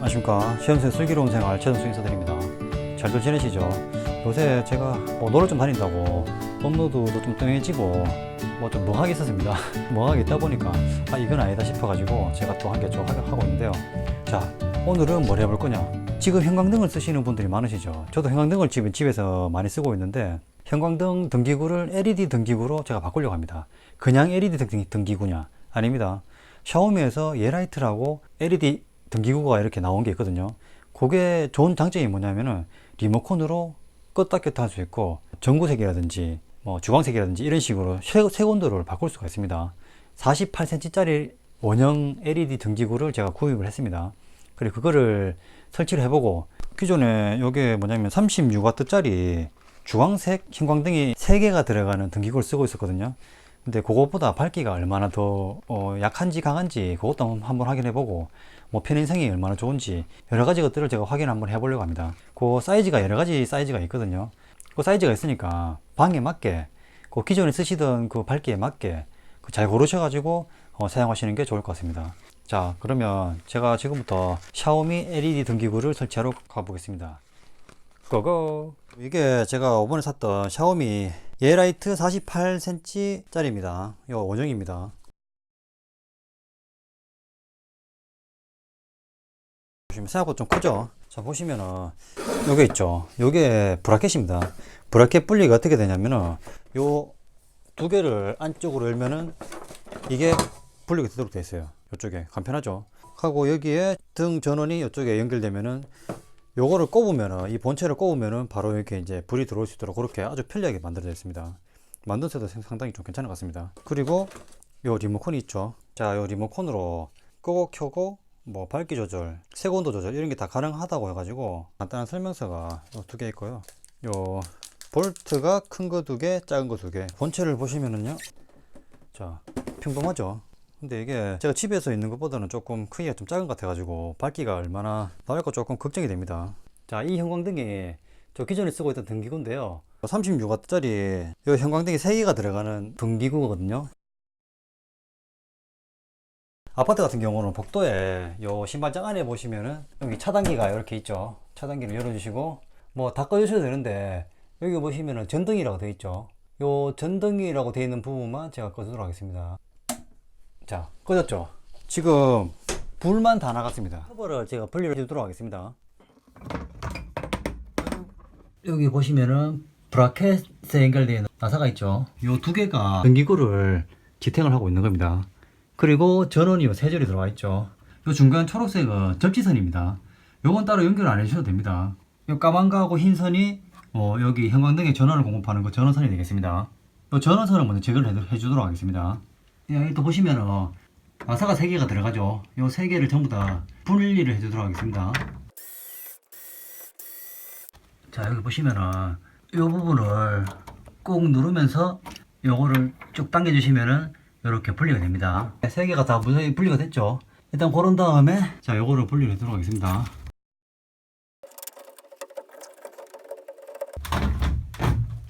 안녕하십니까. 시험생 슬기로운 생활 최선수 인사드립니다. 잘들 지내시죠? 요새 제가 뭐 놀러 좀 다닌다고 업로드도 좀 뜸해지고 뭐 좀 멍하게 있었습니다. 멍하게 있다 보니까 아 이건 아니다 싶어 가지고 제가 또 한개좀 하고 있는데요. 자 오늘은 뭘 해볼 거냐? 지금 형광등을 쓰시는 분들이 많으시죠? 저도 형광등을 지금 집에서 많이 쓰고 있는데 형광등 등기구를 LED 등기구로 제가 바꾸려고 합니다. 그냥 LED 등- 등기구냐? 아닙니다. 샤오미에서 예라이트라고 LED 등기구가 이렇게 나온 게 있거든요. 그게 좋은 장점이 뭐냐면은 리모컨으로 껐다 켰다 할 수 있고 전구색이라든지 뭐 주광색이라든지 이런 식으로 색, 색 온도를 바꿀 수가 있습니다. 48cm짜리 원형 LED 등기구를 제가 구입을 했습니다. 그리고 그거를 설치를 해보고 기존에 이게 뭐냐면 36W짜리 주황색 형광등이 3개가 들어가는 등기구를 쓰고 있었거든요. 근데 그것보다 밝기가 얼마나 더 어, 약한지 강한지 그것도 한번- 확인해 보고 뭐 편의성이 얼마나 좋은지 여러 가지 것들을 제가 확인 한번 해 보려고 합니다. 그 사이즈가 여러 가지 사이즈가 있거든요. 그 사이즈가 있으니까 방에 맞게 그 기존에 쓰시던 그 밝기에 맞게 그잘 고르셔 가지고 어, 사용하시는 게 좋을 것 같습니다. 자 그러면 제가 지금부터 샤오미 LED 등기구를 설치하러 가보겠습니다. 고고 이게 제가 이번에 샀던 샤오미 예라이트 48cm 짜리입니다. 요 원형입니다. 보시면 생각보다 좀 크죠? 자 보시면은 요게 있죠. 요게 브라켓입니다. 브라켓 분리가 어떻게 되냐면은 요 두 개를 안쪽으로 열면은 이게 분리가 되도록 되어 있어요. 이쪽에 간편하죠? 하고 여기에 등 전원이 이쪽에 연결되면은 요거를 꼽으면은 이 본체를 꼽으면은 바로 이렇게 이제 불이 들어올 수 있도록 그렇게 아주 편리하게 만들어져 있습니다. 만듦새도 상- 상당히 좀 괜찮은 것 같습니다. 그리고 요 리모컨이 있죠. 자, 요 리모컨으로 끄고 켜고 뭐 밝기 조절, 색온도 조절 이런 게 다 가능하다고 해가지고 간단한 설명서가 두 개 있고요. 요 볼트가 큰 거 두 개, 작은 거 두 개. 본체를 보시면은요. 자, 평범하죠. 근데 이게 제가 집에서 있는 것보다는 조금 크기가 좀 작은 것 같아가지고 밝기가 얼마나 나올까 조금 걱정이 됩니다. 자, 이 형광등이 저 기존에 쓰고 있던 등기구인데요. 36W짜리 이 형광등이 3개가 들어가는 등기구거든요. 아파트 같은 경우는 복도에 요 신발장 안에 보시면은 여기 차단기가 이렇게 있죠. 차단기를 열어주시고 뭐 다 꺼주셔도 되는데 여기 보시면은 전등이라고 되어 있죠. 요 전등이라고 되어 있는 부분만 제가 꺼주도록 하겠습니다. 자, 꺼졌죠? 지금 불만 다 나갔습니다. 커버를 제가 분리를 해주도록 하겠습니다. 여기 보시면은 브라켓에 있는 나사가 있죠. 요 두 개가 전기구를 지탱을 하고 있는 겁니다. 그리고 전원이 요세 줄이 들어와 있죠. 요 중간 초록색은 접지선입니다. 요건 따로 연결 안 해주셔도 됩니다. 요 까만 거하고 흰 선이 어, 여기 형광등에 전원을 공급하는 그 전원선이 되겠습니다. 요 전원선을 먼저 제거를 해- 해주도록 하겠습니다. 예, 여기 또 보시면은 나사가 3개가 들어가죠. 요 3개를 전부 다 분리를 해주도록 하겠습니다. 자, 여기 보시면은 요 부분을 꾹 누르면서 요거를 쭉 당겨 주시면은 이렇게 분리가 됩니다. 3개가 다 무사히 분리가 됐죠. 일단 고른 다음에 자, 요거를 분리를 해도록 하겠습니다.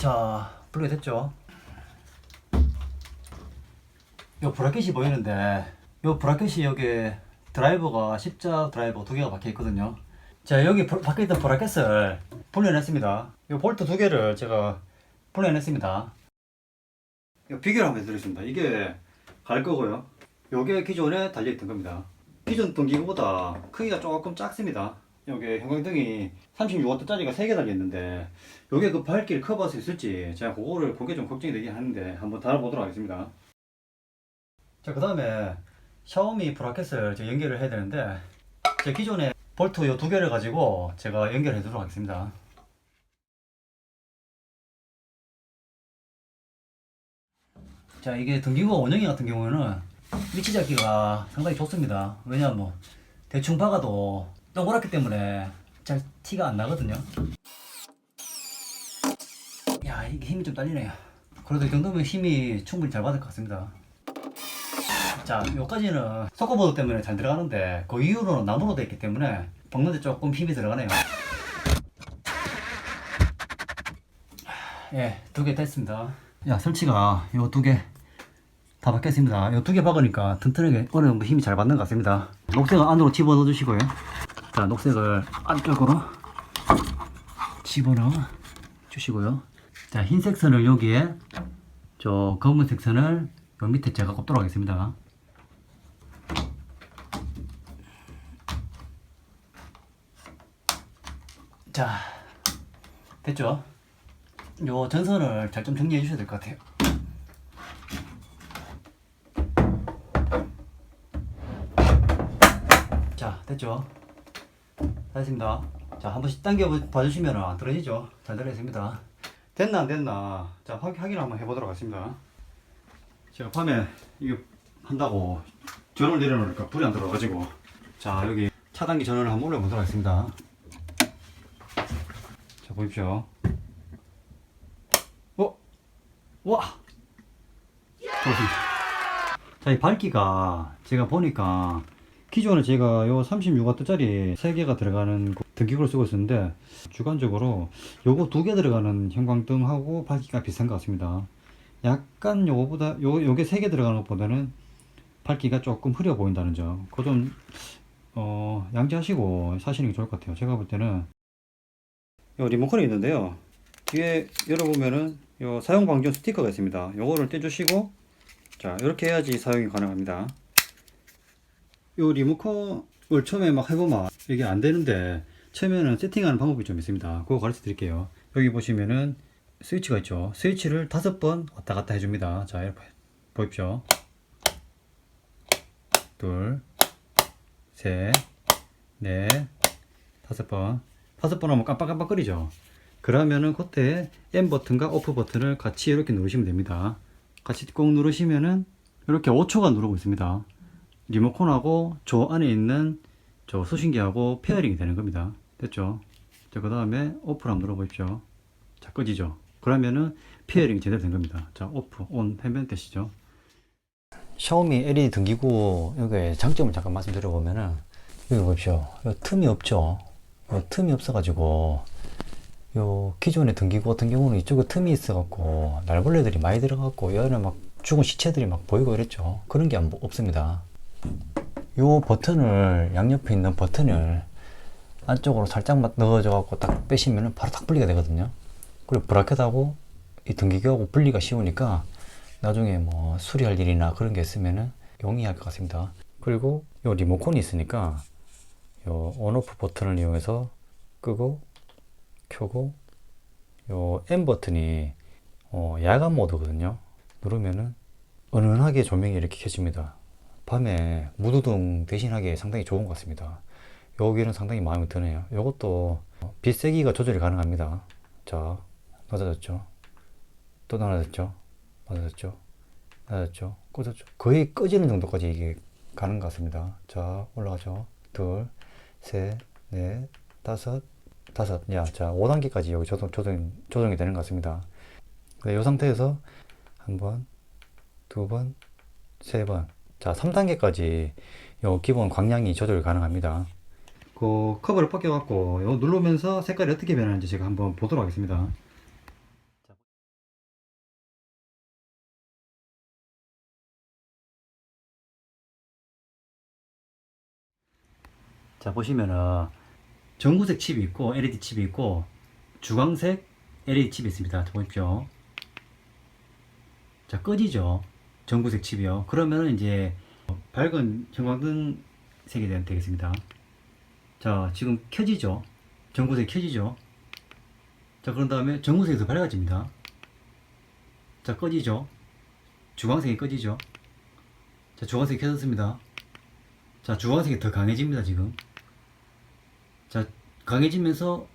자, 분리가 됐죠. 요 브라켓이 보이는데 요 브라켓이 여기 드라이버가 십자 드라이버 두 개가 박혀 있거든요. 자 여기 브- 박혀 있던 브라켓을 분리해냈습니다. 요 볼트 두 개를 제가 분리해냈습니다. 요 비교를 한번 해드리겠습니다. 이게 갈 거고요. 요게 기존에 달려있던 겁니다. 기존 등기구보다 크기가 조금 작습니다. 여기 형광등이 36W짜리가 3개 달려있는데 요게 그 밝기를 커버할 수 있을지 제가 그거를 그게 좀 걱정이 되긴 하는데 한번 달아보도록 하겠습니다. 자, 그 다음에 샤오미 브라켓을 제가 연결을 해야 되는데, 제 기존에 볼트 요 두 개를 가지고 제가 연결해 두도록 하겠습니다. 자, 이게 등기구 원형이 같은 경우에는 위치 잡기가 상당히 좋습니다. 왜냐하면 뭐 대충 박아도 동그랗기 때문에 잘 티가 안 나거든요. 야, 이게 힘이 좀 딸리네요. 그래도 이 정도면 힘이 충분히 잘 받을 것 같습니다. 자, 여기까지는 석고보드 때문에 잘 들어가는데 그 이후로는 나무로 되어 있기 때문에 박는데 조금 힘이 들어가네요. 예, 두 개 됐습니다. 야, 설치가 요 두 개다 박혔습니다. 요 두 개 박으니까 튼튼하게 어느 정도 힘이 잘 받는 것 같습니다. 녹색은 안으로 집어넣어 주시고요. 자, 녹색을 안쪽으로 집어넣어 주시고요. 자, 흰색 선을 여기에 저 검은색 선을 요 밑에 제가 꼽도록 하겠습니다. 자, 됐죠? 요 전선을 잘 좀 정리해 주셔야 될 것 같아요. 자, 됐죠? 다 됐습니다. 자, 한 번씩 당겨 봐주시면 안 떨어지죠? 잘 떨어졌습니다. 됐나 안 됐나? 자, 확, 확인 한번 해보도록 하겠습니다. 제가 밤에 이거 한다고 전원을 내려놓으니까 불이 안 들어가지고 자, 여기 차단기 전원을 한번 올려보도록 하겠습니다. 자, 보십시오. 어? 와! 좋습니다. 자, 이 밝기가 제가 보니까 기존에 제가 요 36W짜리 3개가 들어가는 그 등기구를 쓰고 있었는데 주관적으로 요거 두 개 들어가는 형광등하고 밝기가 비슷한 것 같습니다. 약간 요거보다 요 요게 세개 들어가는 것보다는 밝기가 조금 흐려 보인다는 점. 그거 좀 어, 양지하시고 사시는 게 좋을 것 같아요. 제가 볼 때는 요 리모컨이 있는데요. 뒤에 열어보면은 요 사용 방지용 스티커가 있습니다. 요거를 떼주시고 자 이렇게 해야지 사용이 가능합니다. 요 리모컨을 처음에 막 해보면 이게 안 되는데 처음에는 세팅하는 방법이 좀 있습니다. 그거 가르쳐 드릴게요. 여기 보시면은 스위치가 있죠. 스위치를 다섯 번 왔다 갔다 해줍니다. 자, 이렇게 보십시오. 둘, 셋, 넷, 다섯 번. 다섯 번 하면 깜빡깜빡거리죠. 그러면은 그때 M 버튼과 오프 버튼을 같이 이렇게 누르시면 됩니다. 같이 꼭 누르시면은 이렇게 5초간 누르고 있습니다. 리모컨하고 저 안에 있는 저 수신기하고 페어링이 되는 겁니다. 됐죠? 자, 그 다음에 오프를 한번 눌러보십시오. 자, 꺼지죠? 그러면은 페어링이 제대로 된 겁니다. 자, 오프, 온 하면 되시죠? 샤오미 LED 등기구 여기 장점을 잠깐 말씀드려보면은 여기 보십시오. 요 틈이 없죠? 요 틈이 없어가지고 요 기존의 등기구 같은 경우는 이쪽에 틈이 있어갖고 날벌레들이 많이 들어갔고 여 안에 막 죽은 시체들이 막 보이고 이랬죠. 그런 게 안- 없습니다. 요 버튼을 양옆에 있는 버튼을 안쪽으로 살짝만 넣어줘 갖고 딱 빼시면은 바로 딱 분리가 되거든요. 그리고 브라켓하고 이 등기구하고 분리가 쉬우니까 나중에 뭐 수리할 일이나 그런 게 있으면은 용이할 것 같습니다. 그리고 요 리모컨이 있으니까 요 온오프 버튼을 이용해서 끄고 켜고 요 M 버튼이 어, 야간 모드거든요. 누르면은 은은하게 조명이 이렇게 켜집니다. 밤에 무드등 대신하기 상당히 좋은 것 같습니다. 여기는 상당히 마음에 드네요. 이것도 빛 세기가 조절이 가능합니다. 자, 낮아졌죠? 또 낮아졌죠? 낮아졌죠? 낮아졌죠? 꺼졌죠? 거의 꺼지는 정도까지 이게 가는 것 같습니다. 자, 올라가죠? 둘, 셋, 넷, 다섯, 다섯. 야, 자, 5단계까지 여기 조정, 조정, 조정이 되는 것 같습니다. 네, 이 상태에서 한 번, 두 번, 세 번. 자, 3단계까지 요 기본 광량이 조절 가능합니다. 그 커버를 벗겨갖고 요 누르면서 색깔이 어떻게 변하는지 제가 한번 보도록 하겠습니다. 자 보시면은 전구색 칩이 있고 LED 칩이 있고 주광색 LED 칩이 있습니다. 자, 보십시오. 자 꺼지죠. 전구색 칩이요. 그러면은 이제 밝은 형광등 색이 되- 되겠습니다. 자 지금 켜지죠. 전구색 켜지죠. 자 그런 다음에 전구색이 더 밝아집니다. 자 꺼지죠. 주광색이 꺼지죠. 자 주광색이 켜졌습니다. 자 주광색이 더 강해집니다 지금. 자 강해지면서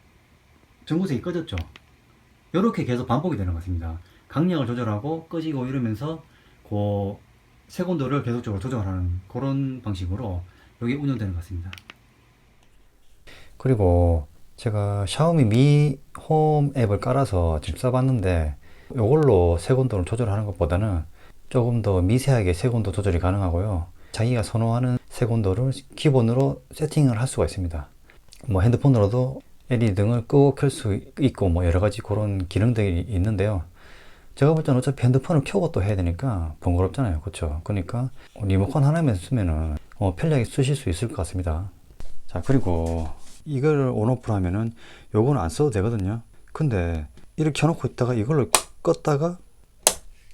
전구색이 꺼졌죠. 이렇게 계속 반복이 되는 것 같습니다. 강약을 조절하고 꺼지고 이러면서 그 색온도를 계속적으로 조정하는 그런 방식으로 여기 운영되는 것 같습니다. 그리고 제가 샤오미 미 홈 앱을 깔아서 지금 써봤는데 이걸로 색온도를 조절하는 것보다는 조금 더 미세하게 색온도 조절이 가능하고요. 자기가 선호하는 색온도를 기본으로 세팅을 할 수가 있습니다. 뭐 핸드폰으로도 LED 등을 끄고 켤 수 있고 뭐 여러 가지 그런 기능들이 있는데요. 제가 볼 때는 어차피 핸드폰을 켜고 또 해야 되니까 번거롭잖아요. 그렇죠? 그러니까 리모컨 하나만 쓰면은 어, 편리하게 쓰실 수 있을 것 같습니다. 자, 자, 그리고 이걸 온오프로 하면은 요거는 안 써도 되거든요. 근데 이렇게 켜놓고 있다가 이걸로 껐다가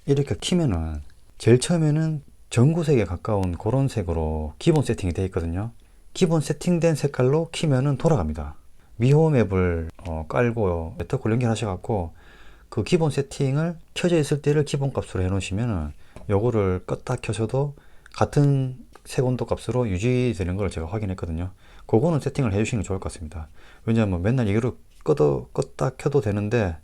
이렇게 키면은 제일 처음에는 전구색에 가까운 그런 색으로 기본 세팅이 되어 있거든요. 기본 세팅된 색깔로 키면은 돌아갑니다. 미호 맵을 어, 깔고 네트워크 연결하셔갖고 그 기본 세팅을 켜져 있을 때를 기본 값으로 해놓으시면은 요거를 껐다 켜셔도 같은 색온도 값으로 유지되는 걸 제가 확인했거든요. 그거는 세팅을 해주시는 게 좋을 것 같습니다. 왜냐하면 맨날 이거를 껐다, 껐다 켜도 되는데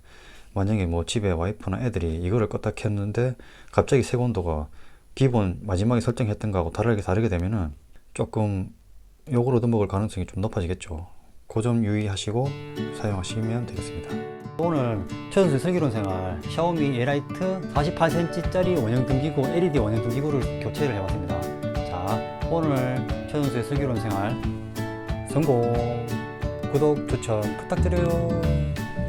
만약에 뭐 집에 와이프나 애들이 이거를 껐다 켰는데 갑자기 색온도가 기본 마지막에 설정했던 거하고 다르게 다르게 되면은 조금 욕을 얻어먹을 가능성이 좀 높아지겠죠. 그 점 유의하시고 사용하시면 되겠습니다. 오늘 최선수 슬기로운 생활 샤오미 에라이트 48cm짜리 원형 등기구 LED 원형 등기구를 교체를 해봤습니다. 자 오늘 최선수의 슬기로운 생활 성공 구독 추천 부탁드려요.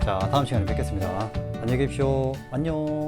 자 다음 시간에 뵙겠습니다. 안녕히 계십시오. 안녕.